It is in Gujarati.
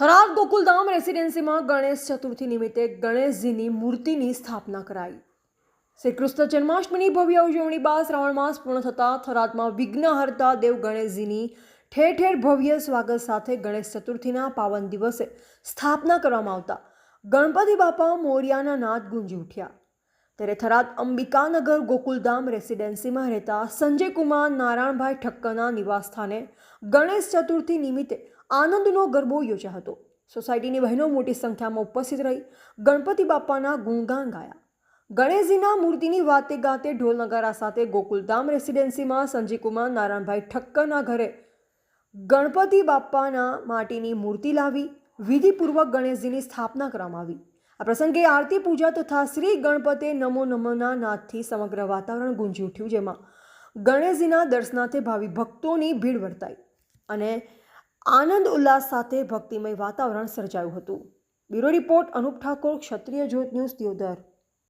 થરાદ ગોકુલધામ રેસિડેન્સીમાં ગણેશ ચતુર્થી નિમિત્તે ગણેશજીની મૂર્તિની સ્થાપના કરાઈ. શ્રી કૃષ્ણ જન્માષ્ટમીની ભવ્ય ઉજવણી બાદ શ્રાવણ માસ પૂર્ણ થતાં થરાદમાં વિઘ્નહર્તા દેવ ગણેશજીની ઠેર ઠેર ભવ્ય સ્વાગત સાથે ગણેશ ચતુર્થીના પાવન દિવસે સ્થાપના કરવામાં આવતા. ગણપતિ બાપા મોરિયાના નાદ ગુંજી ઉઠ્યા. ત્યારે થરાદ અંબિકાનગર ગોકુલધામ રેસિડેન્સીમાં રહેતા સંજય કુમાર નારાયણભાઈ ઠક્કરના નિવાસસ્થાને ગણેશ ચતુર્થી નિમિત્તે આનંદનો ગરબો યોજાયો હતો. સોસાયટીની બહેનો મોટી સંખ્યામાં ઉપસ્થિત રહી ગણપતિ બાપાના ગુણગાન ગાયા. ગણેશજીના મૂર્તિની વાતે ગાતે ઢોલ નગારા સાથે ગોકુલધામ રેસિડેન્સીમાં સંજયકુમાર નારાયણભાઈ ઠક્કરના ઘરે ગણપતિ બાપાના માટીની મૂર્તિ લાવી વિધિપૂર્વક ગણેશજીની સ્થાપના કરવામાં આવી. આ પ્રસંગે આરતી પૂજા તથા શ્રી ગણપતે નમો નમોના નાદથી સમગ્ર વાતાવરણ ગુંજી ઉઠ્યું, જેમાં ગણેશજીના દર્શનાર્થે ભાવિ ભક્તોની ભીડ વર્તાઈ અને આનંદ ઉલ્લાસ સાથે ભક્તિમય વાતાવરણ સર્જાયું હતું. Bureau report Anup Thakor, Kshatriya Jyot news, Deodar.